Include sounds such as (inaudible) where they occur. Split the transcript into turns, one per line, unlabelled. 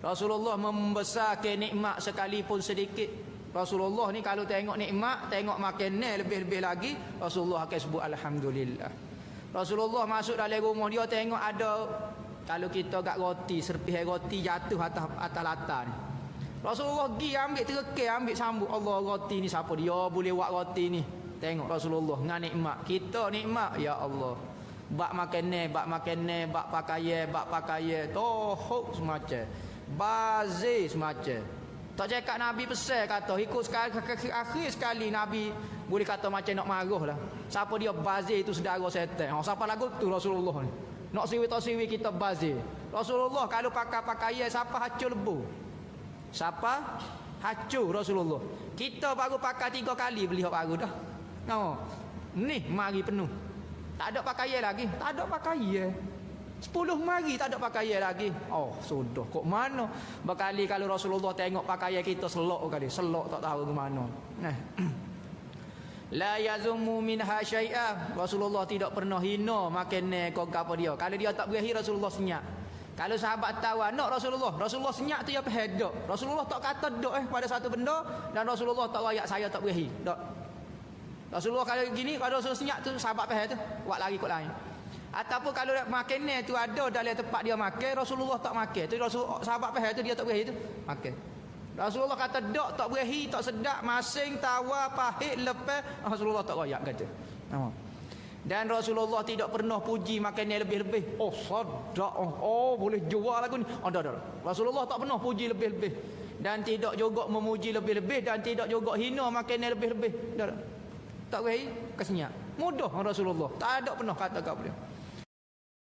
Rasulullah membesarkan nikmat sekalipun sedikit. Rasulullah ni kalau tengok nikmat, tengok makan lebih-lebih lagi, Rasulullah akan sebut alhamdulillah. Rasulullah masuk dalam rumah dia tengok ada kalau kita kat roti, serpih roti jatuh atas atas latar ni. Rasulullah pergi ambil terekeh, ambil sambut Allah roti ni siapa dia boleh buat roti ni. Tengok Rasulullah dengan nikmat. Kita nikmat ya Allah. Bak makan ni, bak makan ni, bak pakaian, bak pakaian, tohok semacam bazir semacam. Tak cakap Nabi pesan kata ikut sekali akhir sekali Nabi boleh kata macam nak marah lah. Siapa dia bazir itu saudara setan. Oh, siapa lagu tu Rasulullah ni? Nak siwi tak siwi kita bazir. Rasulullah kalau pakai pakaian siapa hacur lebu? Siapa hacur Rasulullah? Kita baru pakai tiga kali beli hak baru dah. No. ni mari penuh. Tak ada pakaian lagi. Tak ada pakaian Sepuluh mari tak ada pakaian lagi. Oh, sudah. Kok mana? Berkali kalau Rasulullah tengok pakaian kita selok kali. Selok tak tahu ke mana. Nah. (clears throat) La yazumu minha syai'ah. Rasulullah tidak pernah hina makan kau apa dia. Kalau dia tak berahi Rasulullah senyap. Kalau sahabat tahu anak Rasulullah, Rasulullah senyap tu ya pahedok. Rasulullah tak kata dok eh pada satu benda dan Rasulullah tak rayak saya tak berahi. Dok. Rasulullah kalau gini kalau Rasulullah senyap tu sahabat paheh tu buat lari kot lain. Ataupun kalau makan ni tu ada dalam tempat dia makan, Rasulullah tak makan. Tu Rasul sahabat pahal tu dia tak berahi tu. Makan. Rasulullah kata dok tak berahi, tak sedap, masing, tawa, pahit, lepas. Rasulullah tak royak kata. Oh. Dan Rasulullah tidak pernah puji makan ni lebih-lebih. Oh, sedap. Oh, oh boleh jual lagu ni. Oh, dah, dah. Rasulullah tak pernah puji lebih-lebih. Dan tidak juga memuji lebih-lebih dan tidak juga hina makan ni lebih-lebih. Dah, dah. Tak berahi, kesenyak. Mudah Rasulullah. Tak ada pernah kata kau beliau.